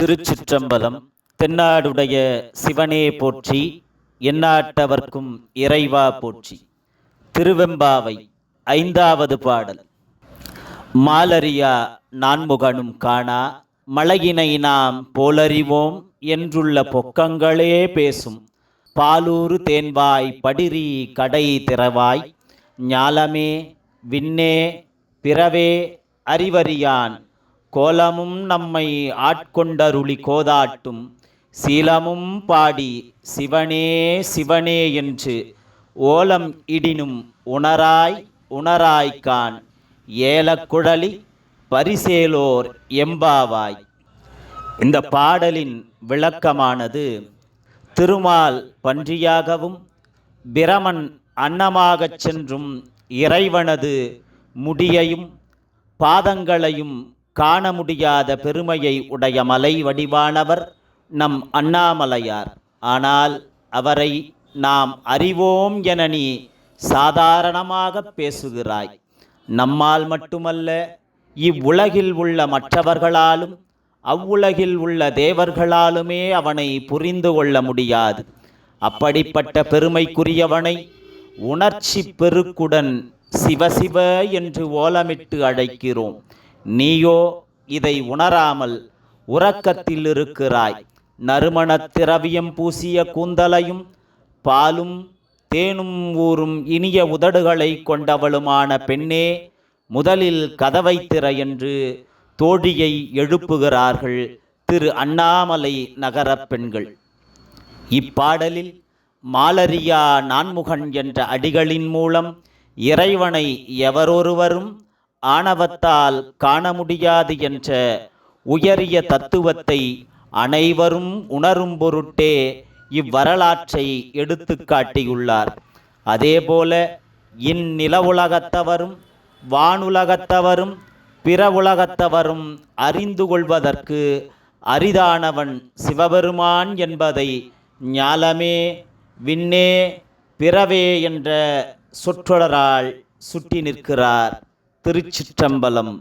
திருச்சிற்றம்பலம் தென்னாடுடைய சிவனே போற்றி எண்ணாட்டவர்க்கும் இறைவா போற்றி. திருவெம்பாவை ஐந்தாவது பாடல். மாலரியா நான்முகனும் காணா மலையினை நாம் போலறிவோம் என்றுள்ள பொக்கங்களே பேசும். பாலூறு தேன்வாய் படிரி கடை திறவாய் ஞாலமே விண்ணே பிறவே அறிவறியான் கோலமும் நம்மை ஆட்கொண்டருளி கோதாட்டும். சீலமும் பாடி சிவனே சிவனே என்று ஓலம் இடினும் உணராய் உணராய்கான் ஏலக்குழலி பரிசேலோர் எம்பாவாய். இந்த பாடலின் விளக்கமானது திருமால் பன்றியாகவும் பிரமன் அன்னமாகச் சென்றும் இறைவனது முடியையும் பாதங்களையும் காண முடியாத பெருமையை உடைய மலை வடிவானவர் நம் அண்ணாமலையார். ஆனால் அவரை நாம் அறிவோம் என நீ சாதாரணமாக பேசுகிறாய். நம்மால் மட்டுமல்ல இவ்வுலகில் உள்ள மற்றவர்களாலும் அவ்வுலகில் உள்ள தேவர்களாலுமே அவனை புரிந்து கொள்ள முடியாது. அப்படிப்பட்ட பெருமைக்குரியவனை உணர்ச்சி பெருக்குடன் சிவசிவ என்று ஓலமிட்டு அழைக்கிறோம். நீயோ இதை உணராமல் உறக்கத்தில் இருக்கிறாய் நறுமணத் திரவியம் பூசிய கூந்தலையும் பாலும் தேனும் ஊறும் இனிய உதடுகளை கொண்டவளுமான பெண்ணே முதலில் கதவை திற என்று தோழியை எழுப்புகிறார்கள் திரு அண்ணாமலை நகரப் பெண்கள். இப்பாடலில் மாலரியா நான்முகன் என்ற அடிகளின் மூலம் இறைவனை எவரொருவரும் ஆணவத்தால் காண முடியாது என்ற உயரிய தத்துவத்தை அனைவரும் உணரும் பொருட்டே இவ்வரலாற்றை எடுத்து காட்டியுள்ளார். அதேபோல இந்நில உலகத்தவரும் வானுலகத்தவரும் பிற உலகத்தவரும் அறிந்து கொள்வதற்கு அரிதானவன் சிவபெருமான் என்பதை ஞாலமே விண்ணே பிறவே என்ற சொற்றொடரால் சுட்டி நிற்கிறார். திருச்சிற்றம்பலம்.